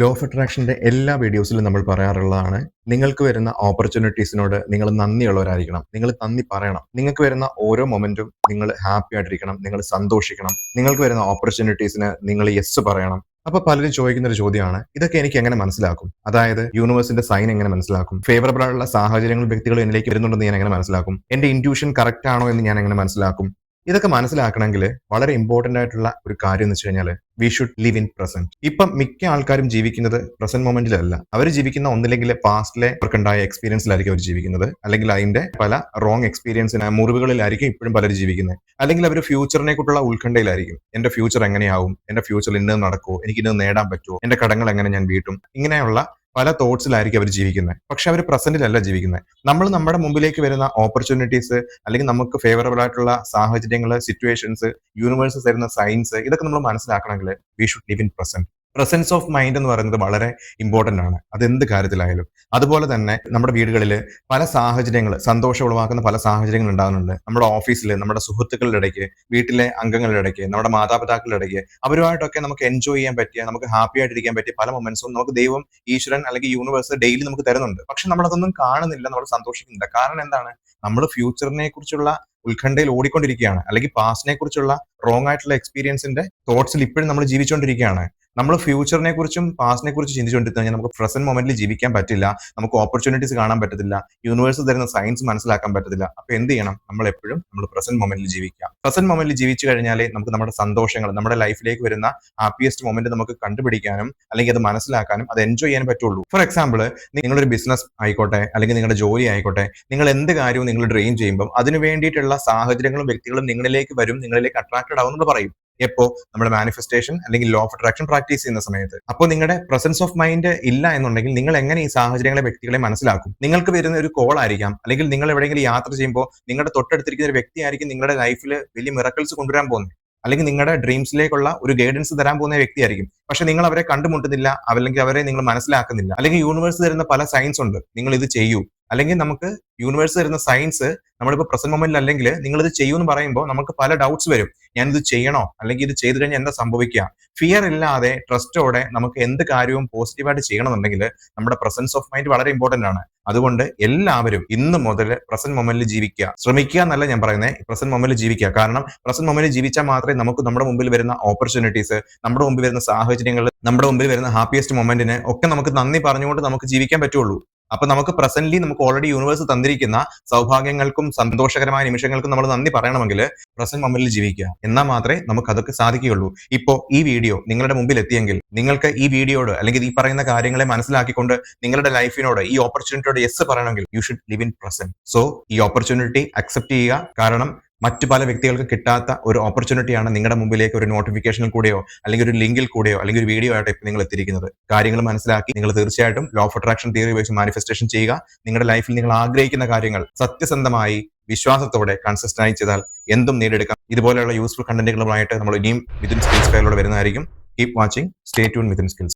Law of അട്രാക്ഷന്റെ എല്ലാ വീഡിയോസിലും നമ്മൾ പറയാറുള്ളതാണ് നിങ്ങൾക്ക് വരുന്ന ഓപ്പർച്യൂണിറ്റീസിനോട് നിങ്ങൾ നന്ദിയുള്ളവരായിരിക്കണം. നിങ്ങൾ നന്ദി പറയണം. നിങ്ങൾക്ക് വരുന്ന ഓരോ മൊമെന്റും നിങ്ങൾ ഹാപ്പി ആയിട്ടിരിക്കണം നിങ്ങൾ സന്തോഷിക്കണം. നിങ്ങൾക്ക് വരുന്ന ഓപ്പർച്യൂണിറ്റീസിന് നിങ്ങൾ യെസ് പറയണം. അപ്പൊ പലരും ചോദിക്കുന്ന ഒരു ചോദ്യമാണ് ഇതൊക്കെ എനിക്ക് എങ്ങനെ മനസ്സിലാക്കും? അതായത് യൂണിവേഴ്സിന്റെ സൈൻ എങ്ങനെ മനസ്സിലാക്കും? ഫേവറബിൾ ആയിട്ടുള്ള സാഹചര്യങ്ങൾ വ്യക്തികൾ എന്നിലേക്ക് വരുന്നുണ്ടെന്ന് ഞാൻ എങ്ങനെ മനസ്സിലാക്കും? എന്റെ ഇന്റ്യൂഷൻ കറക്റ്റ് ആണോ എന്ന് ഞാൻ എങ്ങനെ മനസ്സിലാക്കും? ഇതൊക്കെ മനസ്സിലാക്കണമെങ്കിൽ വളരെ ഇമ്പോർട്ടന്റ് ആയിട്ടുള്ള ഒരു കാര്യം എന്ന് വെച്ച് കഴിഞ്ഞാൽ we should live in present ഇപ്പം മിക്ക ആൾക്കാരും ജീവിക്കുന്നത് പ്രസന്റ് മൊമെന്റിലല്ല അവർ ജീവിക്കുന്ന ഒന്നില്ലെങ്കിൽ പാസ്റ്റിലെ അവർക്കുണ്ടായ എക്സ്പീരിയൻസിലായിരിക്കും അവർ ജീവിക്കുന്നത്. അല്ലെങ്കിൽ അതിന്റെ പല റോങ് എക്സ്പീരിയൻസിന് മുറിവുകളിലായിരിക്കും ഇപ്പോഴും പലരും ജീവിക്കുന്നത്. അല്ലെങ്കിൽ അവർ ഫ്യൂച്ചറിനെ കുറിച്ചുള്ള ഉത്കണ്ഠയിലായിരിക്കും. എന്റെ ഫ്യൂച്ചർ എങ്ങനെയാവും? എന്റെ ഫ്യൂച്ചറിൽ ഇന്നത് നടക്കുമോ എനിക്ക് ഇന്നത് നേടാൻ പറ്റുമോ എന്റെ കടങ്ങൾ എങ്ങനെ ഞാൻ വീട്ടും? ഇങ്ങനെയുള്ള പല തോട്ട്സിലായിരിക്കും അവർ ജീവിക്കുന്നത്. പക്ഷെ അവർ പ്രസന്റിലല്ല ജീവിക്കുന്നത്. നമ്മൾ നമ്മുടെ മുമ്പിലേക്ക് വരുന്ന ഓപ്പർച്യൂണിറ്റീസ് അല്ലെങ്കിൽ നമുക്ക് ഫേവറബിൾ ആയിട്ടുള്ള സാഹചര്യങ്ങൾ സിറ്റുവേഷൻസ് യൂണിവേഴ്സ് തരുന്ന സയൻസ് ഇതൊക്കെ നമ്മൾ മനസ്സിലാക്കണമെങ്കിൽ we should live in present presence of mind എന്ന് പറയുന്നത് വളരെ ഇമ്പോർട്ടന്റ് ആണ്. അതെന്ത് കാര്യത്തിലായാലും. അതുപോലെ തന്നെ നമ്മുടെ വീടുകളിൽ പല സാഹചര്യങ്ങൾ സന്തോഷം ഉളവാക്കുന്ന പല സാഹചര്യങ്ങൾ ഉണ്ടാകുന്നുണ്ട്. നമ്മുടെ ഓഫീസിൽ നമ്മുടെ സുഹൃത്തുക്കളുടെ ഇടയ്ക്ക് വീട്ടിലെ അംഗങ്ങളുടെ ഇടയ്ക്ക് നമ്മുടെ മാതാപിതാക്കളുടെ ഇടയ്ക്ക് അവരുമായിട്ടൊക്കെ നമുക്ക് എൻജോയ് ചെയ്യാൻ പറ്റിയ നമുക്ക് ഹാപ്പി ആയിട്ടിരിക്കാൻ പറ്റിയ പല മൊമെന്റ്സും നമുക്ക് ദൈവം ഈശ്വരൻ അല്ലെങ്കിൽ യൂണിവേഴ്സ് ഡെയിലി നമുക്ക് തരുന്നുണ്ട്. പക്ഷെ നമ്മളതൊന്നും കാണുന്നില്ല നമ്മൾ സന്തോഷിക്കുന്നില്ല. കാരണം എന്താണ്? നമ്മൾ ഫ്യൂച്ചറിനെ കുറിച്ചുള്ള ഉത്കണ്ഠയിൽ ഓടിക്കൊണ്ടിരിക്കുകയാണ്. അല്ലെങ്കിൽ പാസ്റ്റിനെ കുറിച്ചുള്ള റോങ് ആയിട്ടുള്ള എക്സ്പീരിയൻസിന്റെ തോട്ട്സിൽ ഇപ്പോഴും നമ്മൾ ജീവിച്ചുകൊണ്ടിരിക്കുകയാണ്. നമ്മൾ ഫ്യൂച്ചറിനെ കുറിച്ചും പാസ്റ്റിനെ കുറിച്ച് ചിന്തിച്ചുകൊണ്ടിരുന്നു കഴിഞ്ഞാൽ നമുക്ക് പ്രസന്റ് മൊമെന്റിൽ ജീവിക്കാൻ പറ്റില്ല. നമുക്ക് ഓപ്പർച്യൂണിറ്റീസ് കാണാൻ പറ്റത്തില്ല. യൂണിവേഴ്സ് തരുന്ന സയൻസ് മനസ്സിലാക്കാൻ പറ്റത്തില്ല. അപ്പൊ എന്ത് ചെയ്യണം? നമ്മൾ എപ്പോഴും നമ്മൾ പ്രസന്റ് മൊമെന്റിൽ ജീവിക്കാം പ്രസന്റ് മൊമെന്റിൽ ജീവിച്ചു കഴിഞ്ഞാൽ നമുക്ക് നമ്മുടെ സന്തോഷങ്ങൾ നമ്മുടെ ലൈഫിലേക്ക് വരുന്ന ഹാപ്പിയസ്റ്റ് മൊമെന്റ് നമുക്ക് കണ്ടുപിടിക്കാനും അല്ലെങ്കിൽ അത് മനസ്സിലാക്കാനും അത് എൻജോയ് ചെയ്യാൻ പറ്റുള്ളൂ. ഫോർ എക്സാമ്പിൾ നിങ്ങളൊരു ബിസിനസ് ആയിക്കോട്ടെ അല്ലെങ്കിൽ നിങ്ങളുടെ ജോലി ആയിക്കോട്ടെ നിങ്ങൾ എന്ത് കാര്യവും നിങ്ങൾ ഡ്രീം ചെയ്യുമ്പോൾ അതിന് വേണ്ടിയിട്ടുള്ള സാഹചര്യങ്ങളും വ്യക്തികളും നിങ്ങളിലേക്ക് വരും നിങ്ങളിലേക്ക് അട്രാക്റ്റഡ് ആവും എന്ന് പറയും. എപ്പോ നമ്മുടെ മാനിഫെസ്റ്റേഷൻ അല്ലെങ്കിൽ ലോ ഓഫ് അട്രാക്ഷൻ പ്രാക്ടീസ് ചെയ്യുന്ന സമയത്ത്. അപ്പോൾ നിങ്ങളുടെ പ്രസൻസ് ഓഫ് മൈൻഡ് ഇല്ല എന്നുണ്ടെങ്കിൽ നിങ്ങൾ എങ്ങനെ ഈ സാഹചര്യങ്ങളെ വ്യക്തികളെ മനസ്സിലാക്കും? നിങ്ങൾക്ക് വരുന്ന ഒരു കോൾ ആയിരിക്കാം. അല്ലെങ്കിൽ നിങ്ങൾ എവിടെയെങ്കിലും യാത്ര ചെയ്യുമ്പോൾ നിങ്ങളുടെ തൊട്ടടുത്തിരിക്കുന്ന ഒരു വ്യക്തി ആയിരിക്കും നിങ്ങളുടെ ലൈഫിൽ വലിയ മിറക്കിൾസ് കൊണ്ടുവരാൻ പോകുന്നത്. അല്ലെങ്കിൽ നിങ്ങളുടെ ഡ്രീംസിലേക്കുള്ള ഒരു ഗൈഡൻസ് തരാൻ പോകുന്ന വ്യക്തിയായിരിക്കും പക്ഷെ നിങ്ങൾ അവരെ കണ്ടുമുട്ടുന്നില്ല. അല്ലെങ്കിൽ അവരെ നിങ്ങൾ മനസ്സിലാക്കുന്നില്ല. അല്ലെങ്കിൽ യൂണിവേഴ്സ് തരുന്ന പല സയൻസ് ഉണ്ട്. നിങ്ങൾ ഇത് ചെയ്യൂ. അല്ലെങ്കിൽ നമുക്ക് യൂണിവേഴ്സ് തരുന്ന സയൻസ് നമ്മളിപ്പോൾ പ്രസന്റ് മൊമെന്റിൽ അല്ലെങ്കിൽ നിങ്ങൾ ഇത് ചെയ്യുമെന്ന് പറയുമ്പോൾ നമുക്ക് പല ഡൗട്ട്സ് വരും. ഞാൻ ഇത് ചെയ്യണോ? അല്ലെങ്കിൽ ഇത് ചെയ്തു കഴിഞ്ഞാൽ എന്താ സംഭവിക്കുക? ഫിയർ ഇല്ലാതെ ട്രസ്റ്റോടെ നമുക്ക് എന്ത് കാര്യവും പോസിറ്റീവായിട്ട് ചെയ്യണമെന്നുണ്ടെങ്കിൽ നമ്മുടെ പ്രസൻസ് ഓഫ് മൈൻഡ് വളരെ ഇമ്പോർട്ടന്റ് ആണ്. അതുകൊണ്ട് എല്ലാവരും ഇന്ന് മുതൽ പ്രസന്റ് മൊമെന്റിൽ ജീവിക്കുക. ശ്രമിക്കുക എന്നല്ല ഞാൻ പറയുന്നത് പ്രസന്റ് മൊമെന്റിൽ ജീവിക്കുക. കാരണം പ്രസന്റ് മൊമെന്റിൽ ജീവിച്ചാൽ മാത്രമേ നമുക്ക് നമ്മുടെ മുമ്പിൽ വരുന്ന ഓപ്പർച്യൂണിറ്റീസ് നമ്മുടെ മുമ്പിൽ വരുന്ന സാഹചര്യങ്ങൾ നമ്മുടെ മുമ്പിൽ വരുന്ന ഹാപ്പിയസ്റ്റ് മൊമെന്റിന് ഒക്കെ നമുക്ക് നന്ദി പറഞ്ഞുകൊണ്ട് നമുക്ക് ജീവിക്കാൻ പറ്റുള്ളൂ. അപ്പൊ നമുക്ക് പ്രസന്റ്ലി നമുക്ക് ഓൾറെഡി യൂണിവേഴ്സ് തന്നിരിക്കുന്ന സൗഭാഗ്യങ്ങൾക്കും സന്തോഷകരമായ നിമിഷങ്ങൾക്കും നമ്മൾ നന്ദി പറയണമെങ്കിൽ പ്രസന്റ് മൊമെന്റിൽ ജീവിക്കുക. എന്നാൽ മാത്രമേ നമുക്ക് അതൊക്കെ സാധിക്കുകയുള്ളൂ. ഇപ്പോൾ ഈ വീഡിയോ നിങ്ങളുടെ മുമ്പിൽ എത്തിയെങ്കിൽ നിങ്ങൾക്ക് ഈ വീഡിയോട് അല്ലെങ്കിൽ ഈ പറയുന്ന കാര്യങ്ങളെ മനസ്സിലാക്കിക്കൊണ്ട് നിങ്ങളുടെ ലൈഫിനോട് ഈ ഓപ്പർച്യൂണിറ്റിയോട് യെസ് പറയണമെങ്കിൽ you should live in present so ഈ ഓപ്പർച്യൂണിറ്റി അക്സെപ്റ്റ് ചെയ്യുക. കാരണം മറ്റു പല വ്യക്തികൾക്ക് കിട്ടാത്ത ഒരു ഓപ്പർച്യൂണിറ്റിയാണ് നിങ്ങളുടെ മുമ്പിലേക്ക് ഒരു നോട്ടിഫിക്കേഷനിൽ കൂടെയോ അല്ലെങ്കിൽ ഒരു ലിങ്കിൽ കൂടെയോ അല്ലെങ്കിൽ ഒരു വീഡിയോ ആയിട്ട് നിങ്ങൾ എത്തിയിരിക്കുന്നത്. കാര്യങ്ങൾ മനസ്സിലാക്കി നിങ്ങൾ തീർച്ചയായിട്ടും ലോ ഓഫ് അട്രാക്ഷൻ തിയറി വെച്ച് മാനിഫെസ്റ്റേഷൻ ചെയ്യുക. നിങ്ങളുടെ ലൈഫിൽ നിങ്ങൾ ആഗ്രഹിക്കുന്ന കാര്യങ്ങൾ സത്യസന്ധമായി വിശ്വാസത്തോടെ കൺസിസ്റ്റന്റ് ചെയ്താൽ എന്തും നേടിയെടുക്കാം. ഇതുപോലെയുള്ള യൂസ്ഫുൾ കണ്ടന്റുകളുമായിട്ട് നമ്മൾ ഇനിയും വിതിൻ സ്കിൽസ് ഫയലോടെ വരുന്നതായിരിക്കും. Keep watching stay tuned Within Skills